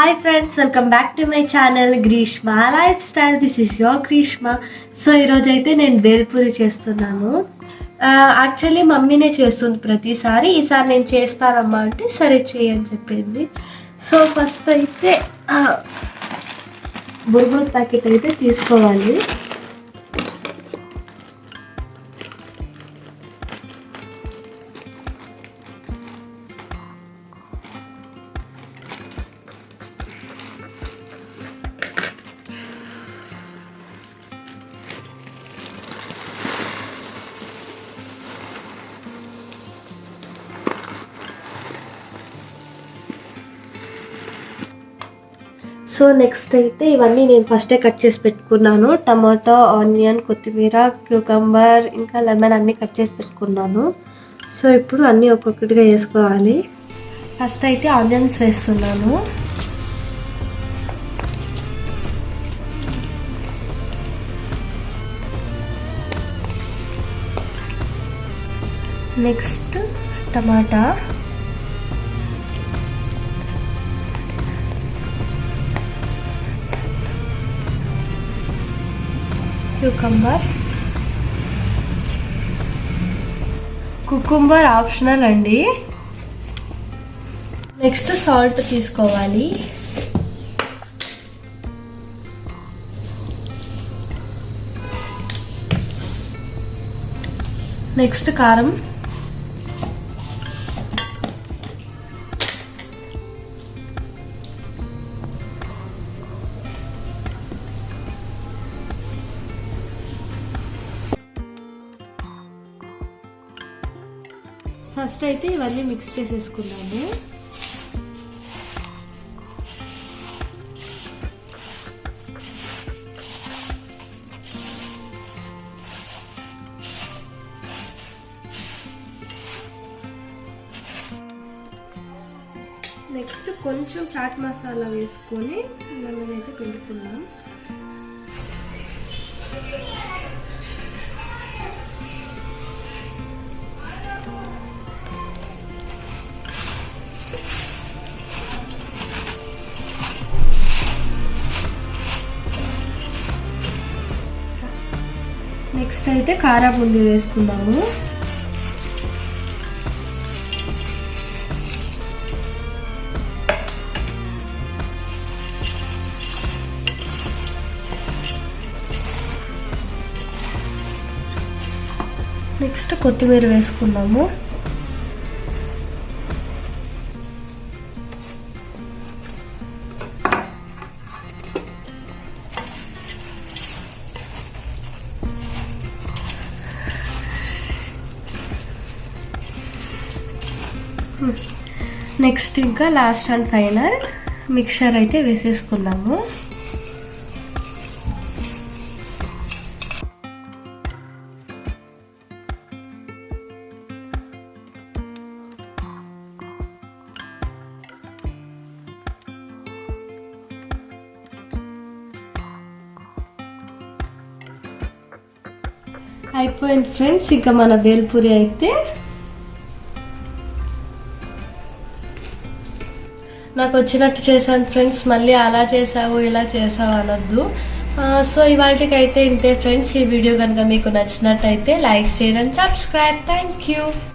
Hi friends welcome back to my channel Greeshma lifestyle this is your Greeshma so ఈరోజు అయితే నేను బేల్పూరి చేస్తున్నాను. Actually మమ్మీనే చేస్తుంది ప్రతిసారి. ఈసారి నేను చేస్తానమ్మా అంటే సరే చేయని చెప్పింది. సో ఫస్ట్ అయితే బుర్బుల్ ప్యాకెట్ అయితే తీసుకోవాలి. సో నెక్స్ట్ అయితే ఇవన్నీ నేను ఫస్టే కట్ చేసి పెట్టుకున్నాను. టమాటో ఆనియన్ కొత్తిమీర క్యూకంబర్ ఇంకా లెమన్ అన్నీ కట్ చేసి పెట్టుకున్నాను. సో ఇప్పుడు అన్నీ ఒక్కొక్కటిగా వేసుకోవాలి. ఫస్ట్ అయితే ఆనియన్స్ వేస్తున్నాను. Next tomato. Cucumber cucumber optional అండి. నెక్స్ట్ సాల్ట్ తీసుకోవాలి. నెక్స్ట్ కారం. ఫస్ట్ అయితే ఇవన్నీ మిక్స్ చేసేసుకున్నాము నెక్స్ట్ కొంచెం చాట్ మసాలా వేసుకొని లెమన్ అయితే నెక్స్ట్ అయితే కారా బూందీ వేసుకుందాము. నెక్స్ట్ కొత్తిమీర వేసుకున్నాము Hmm. నెక్స్ట్ ఇంకా లాస్ట్ అండ్ ఫైనల్ మిక్చర్ అయితే వేసేసుకున్నాము. అయిపోయింది ఫ్రెండ్స్ ఇంకా మన బేల్పూరి అయితే నాకు వచ్చినట్టు చేశాను ఫ్రెండ్స్ మళ్ళీ అలా చేసావు ఇలా చేసావు అనొద్దు. సో ఇవాళకి అయితే ఇంతే ఫ్రెండ్స్ ఈ వీడియో కనుక మీకు నచ్చినట్టయితే లైక్ చేయడం సబ్స్క్రైబ్. Thank you.